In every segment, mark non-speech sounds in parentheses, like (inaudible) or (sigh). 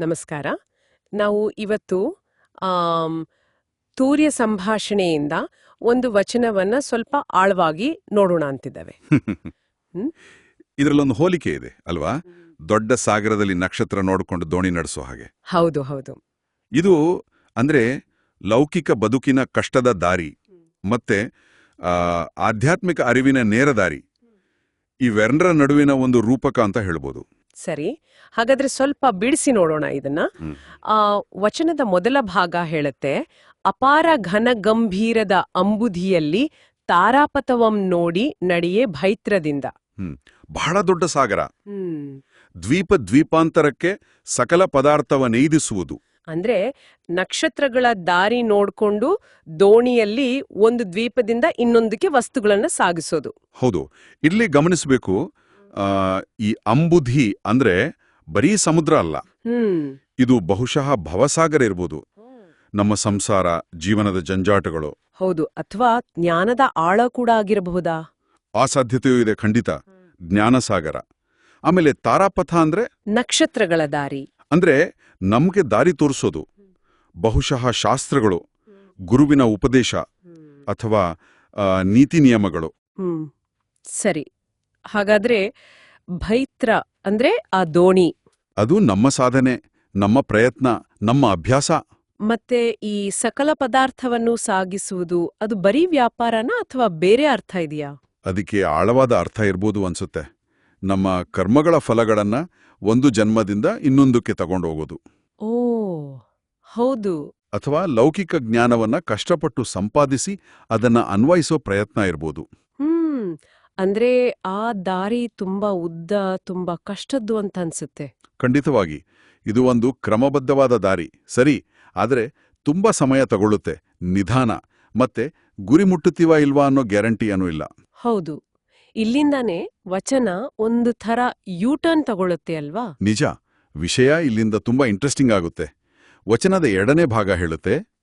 ನಮಸ್ಕಾರ. ನಾವು ಇವತ್ತು ತೂರ್ಯ ಸಂಭಾಷಣೆಯಿಂದ ಒಂದು ವಚನವನ್ನ ಸ್ವಲ್ಪ ಆಳವಾಗಿ ನೋಡೋಣ ಅಂತಿದ್ದಾವೆ. (laughs) ಇದರಲ್ಲೊಂದು ಹೋಲಿಕೆ ಇದೆ ಅಲ್ವಾ? ದೊಡ್ಡ ಸಾಗರದಲ್ಲಿ ನಕ್ಷತ್ರ ನೋಡಿಕೊಂಡು ದೋಣಿ ನಡೆಸೋ ಹಾಗೆ. ಹೌದು ಹೌದು. ಇದು ಅಂದ್ರೆ ಲೌಕಿಕ ಬದುಕಿನ ಕಷ್ಟದ ದಾರಿ ಮತ್ತೆ ಆಧ್ಯಾತ್ಮಿಕ ಅರಿವಿನ ನೇರ ದಾರಿ. ಇವೆರಡರ ನಡುವಿನ ಒಂದು ರೂಪಕ ಅಂತ ಹೇಳ್ಬೋದು. ಸರಿ ಹಾಗಾದ್ರೆ ಸ್ವಲ್ಪ ಬಿಡಿಸಿ ನೋಡೋಣ ಇದನ್ನ. ಆ ವಚನದ ಮೊದಲ ಭಾಗ ಹೇಳುತ್ತೆ ಅಪಾರ ಘನ ಗಂಭೀರದ ಅಂಬುಧಿಯಲ್ಲಿ ತಾರಾಪಥವಂ ನೋಡಿ ನಡೆಯೇ ಭೈತ್ರದಿಂದ. ಬಹಳ ದೊಡ್ಡ ಸಾಗರ. ಹ್ಮ್. ದ್ವೀಪ ದ್ವೀಪಾಂತರಕ್ಕೆ ಸಕಲ ಪದಾರ್ಥವ ನೈದಿಸುವುದು ಅಂದ್ರೆ ನಕ್ಷತ್ರಗಳ ದಾರಿ ನೋಡ್ಕೊಂಡು ದೋಣಿಯಲ್ಲಿ ಒಂದು ದ್ವೀಪದಿಂದ ಇನ್ನೊಂದಕ್ಕೆ ವಸ್ತುಗಳನ್ನ ಸಾಗಿಸೋದು. ಹೌದು. ಇಲ್ಲಿ ಗಮನಿಸಬೇಕು ಈ ಅಂಬುಧಿ ಅಂದ್ರೆ ಬರೀ ಸಮುದ್ರ ಅಲ್ಲ. ಇದು ಬಹುಶಃ ಭವಸಾಗರ ಇರ್ಬೋದು. ನಮ್ಮ ಸಂಸಾರ ಜೀವನದ ಜಂಜಾಟಗಳು. ಹೌದು. ಅಥವಾ ಜ್ಞಾನದ ಆಳ ಕೂಡ ಆಗಿರಬಹುದಾ? ಆ ಸಾಧ್ಯತೆಯೂ ಇದೆ ಖಂಡಿತ. ಜ್ಞಾನಸಾಗರ ಆಮೇಲೆ ತಾರಾಪಥ ಅಂದ್ರೆ? ನಕ್ಷತ್ರಗಳ ದಾರಿ. ಅಂದ್ರೆ ನಮ್ಗೆ ದಾರಿ ತೋರಿಸೋದು. ಬಹುಶಃ ಶಾಸ್ತ್ರಗಳು ಗುರುವಿನ ಉಪದೇಶ ಅಥವಾ ನೀತಿ ನಿಯಮಗಳು. ಸರಿ. ಹಾಗಾದ್ರೆ ಭೈತ್ರ ಅಂದ್ರೆ ಆ ದೋಣಿ. ಅದು ನಮ್ಮ ಸಾಧನೆ ನಮ್ಮ ಪ್ರಯತ್ನ ನಮ್ಮ ಅಭ್ಯಾಸ. ಮತ್ತೆ ಈ ಸಕಲ ಪದಾರ್ಥವನ್ನು ಸಾಗಿಸುವುದು ಅದು ಬರೀ ವ್ಯಾಪಾರನ ಅಥವಾ ಬೇರೆ ಅರ್ಥ ಇದೆಯಾ? ಅದಕ್ಕೆ ಆಳವಾದ ಅರ್ಥ ಇರ್ಬೋದು ಅನ್ಸುತ್ತೆ. ನಮ್ಮ ಕರ್ಮಗಳ ಫಲಗಳನ್ನ ಒಂದು ಜನ್ಮದಿಂದ ಇನ್ನೊಂದಕ್ಕೆ ತಗೊಂಡು ಹೋಗೋದು ಓ ಹೌದು. ಅಥವಾ ಲೌಕಿಕ ಜ್ಞಾನವನ್ನ ಕಷ್ಟಪಟ್ಟು ಸಂಪಾದಿಸಿ ಅದನ್ನ ಅನ್ವಯಿಸೋ ಪ್ರಯತ್ನ ಇರ್ಬೋದು. ಹ್ಮ್ ಅಂದ್ರೆ ಆ ದಾರಿ ತುಂಬಾ ಉದ್ದ ತುಂಬಾ ಕಷ್ಟದ್ದು ಅಂತ ಅನ್ಸುತ್ತೆ. ಖಂಡಿತವಾಗಿ. ಇದು ಒಂದು ಕ್ರಮಬದ್ಧವಾದ ದಾರಿ. ಸರಿ ಆದರೆ ತುಂಬಾ ಸಮಯ ತಗೊಳ್ಳುತ್ತೆ ನಿಧಾನ. ಮತ್ತೆ ಗುರಿ ಮುಟ್ಟುತ್ತೀವ ಇಲ್ವಾ ಅನ್ನೋ ಗ್ಯಾರಂಟಿ ಏನೂ ಇಲ್ಲ. ಹೌದು. ಇಲ್ಲಿಂದಾನೇ ವಚನ ಒಂದು ಥರ ಯೂಟರ್ನ್ ತಗೊಳ್ಳುತ್ತೆ ಅಲ್ವಾ? ನಿಜ. ವಿಷಯ ಇಲ್ಲಿಂದ ತುಂಬಾ ಇಂಟ್ರೆಸ್ಟಿಂಗ್ ಆಗುತ್ತೆ. ವಚನದ ಎರಡನೇ ಭಾಗ ಹೇಳುತ್ತೆ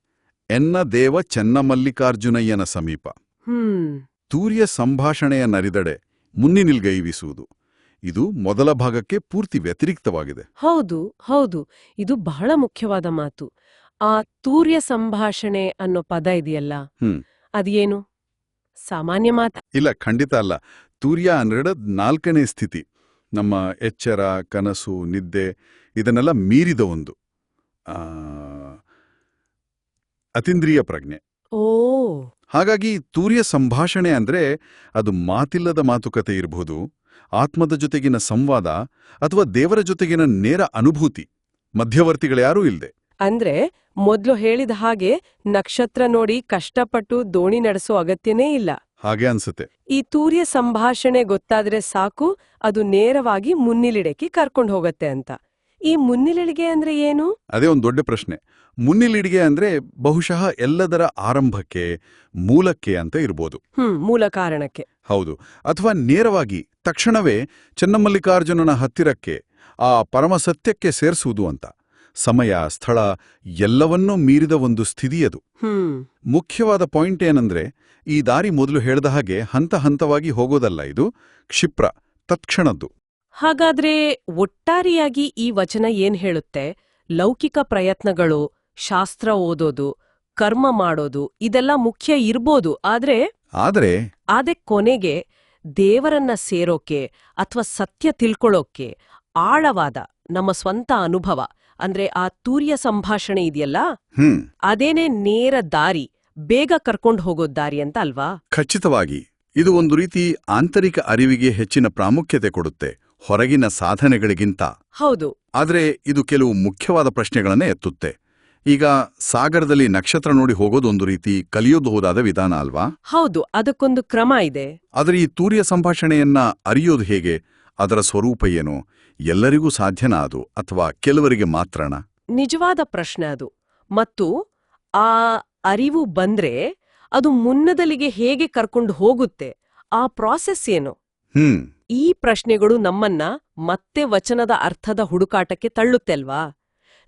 ಎನ್ನ ದೇವ ಚೆನ್ನಮಲ್ಲಿಕಾರ್ಜುನಯ್ಯನ ಸಮೀಪ. ಹ್ಮ್. ತೂರ್ಯ ಸಂಭಾಷಣೆಯ ನರಿದಡೆ ಮುನ್ನಿನಿಲ್ಗೈವಿಸುವುದು. ಇದು ಮೊದಲ ಭಾಗಕ್ಕೆ ಪೂರ್ತಿ ವ್ಯತಿರಿಕ್ತವಾಗಿದೆ. ಹೌದು ಹೌದು. ಇದು ಬಹಳ ಮುಖ್ಯವಾದ ಮಾತು. ಆ ತೂರ್ಯ ಸಂಭಾಷಣೆ ಅನ್ನೋ ಪದ ಇದೆಯಲ್ಲ. ಅದೇನು? ಸಾಮಾನ್ಯ ಮಾತ. ಇಲ್ಲ ಖಂಡಿತ ಅಲ್ಲ. ತೂರ್ಯ ಅನ್ನೆರಡ ನಾಲ್ಕನೇ ಸ್ಥಿತಿ. ನಮ್ಮ ಎಚ್ಚರ ಕನಸು ನಿದ್ದೆ ಇದನ್ನೆಲ್ಲ ಮೀರಿದ ಒಂದು ಅತೀಂದ್ರಿಯ ಪ್ರಜ್ಞೆ. ಓ ಹಾಗಾಗಿ ತೂರ್ಯ ಸಂಭಾಷಣೆ ಅಂದ್ರೆ ಅದು ಮಾತಿಲ್ಲದ ಮಾತುಕತೆ ಇರಬಹುದು ಆತ್ಮದ ಜೊತೆಗಿನ ಸಂವಾದ ಅಥವಾ ದೇವರ ಜೊತೆಗಿನ ನೇರ ಅನುಭೂತಿ. ಮಧ್ಯವರ್ತಿಗಳ್ಯಾರೂ ಇಲ್ಲದೆ ಅಂದ್ರೆ ಮೊದ್ಲು ಹೇಳಿದ ಹಾಗೆ ನಕ್ಷತ್ರ ನೋಡಿ ಕಷ್ಟಪಟ್ಟು ದೋಣಿ ನಡೆಸೋ ಅಗತ್ಯನೇ ಇಲ್ಲ. ಹಾಗೆ ಅನ್ಸುತ್ತೆ. ಈ ತೂರ್ಯ ಸಂಭಾಷಣೆ ಗೊತ್ತಾದ್ರೆ ಸಾಕು ಅದು ನೇರವಾಗಿ ಮುನ್ನಿಲಿಡಕ್ಕೆ ಕರ್ಕೊಂಡು ಹೋಗತ್ತೆ ಅಂತ. ಈ ಮುನ್ನಿಲಿಡಿಗೆ ಅಂದ್ರೆ ಏನು? ಅದೇ ಒಂದು ದೊಡ್ಡ ಪ್ರಶ್ನೆ. ಮುನ್ನಿಲಿಡಿಗೆ ಅಂದ್ರೆ ಬಹುಶಃ ಎಲ್ಲದರ ಆರಂಭಕ್ಕೆ ಮೂಲಕ್ಕೆ ಅಂತ ಇರ್ಬೋದು. ಹ್ಮ್ ಮೂಲ ಕಾರಣಕ್ಕೆ. ಹೌದು. ಅಥವಾ ನೇರವಾಗಿ ತಕ್ಷಣವೇ ಚೆನ್ನಮಲ್ಲಿಕಾರ್ಜುನನ ಹತ್ತಿರಕ್ಕೆ ಆ ಪರಮ ಸತ್ಯಕ್ಕೆ ಸೇರಿಸುವುದು ಅಂತ. ಸಮಯ ಸ್ಥಳ ಎಲ್ಲವನ್ನೂ ಮೀರಿದ ಒಂದು ಸ್ಥಿತಿಯದು ಮುಖ್ಯವಾದ ಪಾಯಿಂಟ್ ಏನಂದ್ರೆ ಈ ದಾರಿ ಮೊದಲು ಹೇಳ್ದ ಹಾಗೆ ಹಂತ ಹಂತವಾಗಿ ಹೋಗೋದಲ್ಲ ಇದು ಕ್ಷಿಪ್ರ ತತ್ಕ್ಷಣದ್ದು. ಹಾಗಾದ್ರೆ ಒಟ್ಟಾರೆಯಾಗಿ ಈ ವಚನ ಏನ್ ಹೇಳುತ್ತೆ? ಲೌಕಿಕ ಪ್ರಯತ್ನಗಳು ಶಾಸ್ತ್ರ ಓದೋದು ಕರ್ಮ ಮಾಡೋದು ಇದೆಲ್ಲ ಮುಖ್ಯ ಇರ್ಬೋದು. ಆದ್ರೆ ಆದ್ರೆ ಆದ್ರೆ ಕೊನೆಗೆ ದೇವರನ್ನ ಸೇರೋಕೆ ಅಥವಾ ಸತ್ಯ ತಿಳ್ಕೊಳ್ಳೋಕೆ ಆಳವಾದ ನಮ್ಮ ಸ್ವಂತ ಅನುಭವ. ಅಂದ್ರೆ ಆ ತೂರ್ಯ ಸಂಭಾಷಣೆ ಇದೆಯಲ್ಲ? ಹ್ಮ್. ಅದೇನೇ ನೇರ ದಾರಿ ಬೇಗ ಕರ್ಕೊಂಡು ಹೋಗೋ ದಾರಿ ಅಂತ ಅಲ್ವಾ? ಖಚಿತವಾಗಿ ಇದು ಒಂದು ರೀತಿ ಆಂತರಿಕ ಅರಿವಿಗೆ ಹೆಚ್ಚಿನ ಪ್ರಾಮುಖ್ಯತೆ ಕೊಡುತ್ತೆ. ಹೊರಗಿನ ಸಾಧನೆಗಳಿಗಿಂತ. ಹೌದು. ಆದರೆ ಇದು ಕೆಲವು ಮುಖ್ಯವಾದ ಪ್ರಶ್ನೆಗಳನ್ನೇ ಎತ್ತುತ್ತೆ. ಈಗ ಸಾಗರದಲ್ಲಿ ನಕ್ಷತ್ರ ನೋಡಿ ಹೋಗೋದು ಒಂದು ರೀತಿ ಕಲಿಯೋಬಹುದಾದ ವಿಧಾನ ಅಲ್ವಾ? ಹೌದು ಅದಕ್ಕೊಂದು ಕ್ರಮ ಇದೆ. ಆದರೆ ಈ ತೂರ್ಯ ಸಂಭಾಷಣೆಯನ್ನ ಅರಿಯೋದು ಹೇಗೆ? ಅದರ ಸ್ವರೂಪ ಏನು? ಎಲ್ಲರಿಗೂ ಸಾಧ್ಯನಾ ಅದು ಅಥವಾ ಕೆಲವರಿಗೆ ಮಾತ್ರನಾ? ನಿಜವಾದ ಪ್ರಶ್ನೆ ಅದು. ಮತ್ತು ಆ ಅರಿವು ಬಂದ್ರೆ ಅದು ಮುನ್ನದಲಿಗೆ ಹೇಗೆ ಕರ್ಕೊಂಡು ಹೋಗುತ್ತೆ? ಆ ಪ್ರಾಸೆಸ್ ಏನು? ಈ ಪ್ರಶ್ನೆಗಳು ನಮ್ಮನ್ನ ಮತ್ತೆ ವಚನದ ಅರ್ಥದ ಹುಡುಕಾಟಕ್ಕೆ ತಳ್ಳುತ್ತೆಲ್ವಾ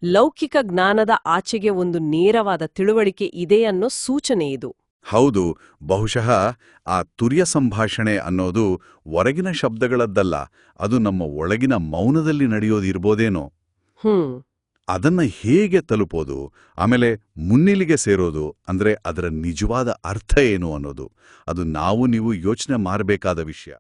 ಲೌಕಿಕ ಜ್ಞಾನದ ಆಚೆಗೆ ಒಂದು ನೇರವಾದ ತಿಳುವಳಿಕೆ ಇದೆ ಅನ್ನೋ ಸೂಚನೆ ಇದು. ಹೌದು ಬಹುಶಃ ಆ ತುರ್ಯ ಸಂಭಾಷಣೆ ಅನ್ನೋದು ಹೊರಗಿನ ಶಬ್ದಗಳದ್ದಲ್ಲ ಅದು ನಮ್ಮ ಒಳಗಿನ ಮೌನದಲ್ಲಿ ನಡೆಯೋದಿರ್ಬೋದೇನೋ ಹ್ಮ್. ಅದನ್ನ ಹೇಗೆ ತಲುಪೋದು ಆಮೇಲೆ ಮುನ್ನಿಲಿಗೆ ಸೇರೋದು ಅಂದ್ರೆ ಅದರ ನಿಜವಾದ ಅರ್ಥ ಏನು ಅನ್ನೋದು ಅದು ನಾವು ನೀವು ಯೋಚನೆ ಮಾಡಬೇಕಾದ ವಿಷಯ.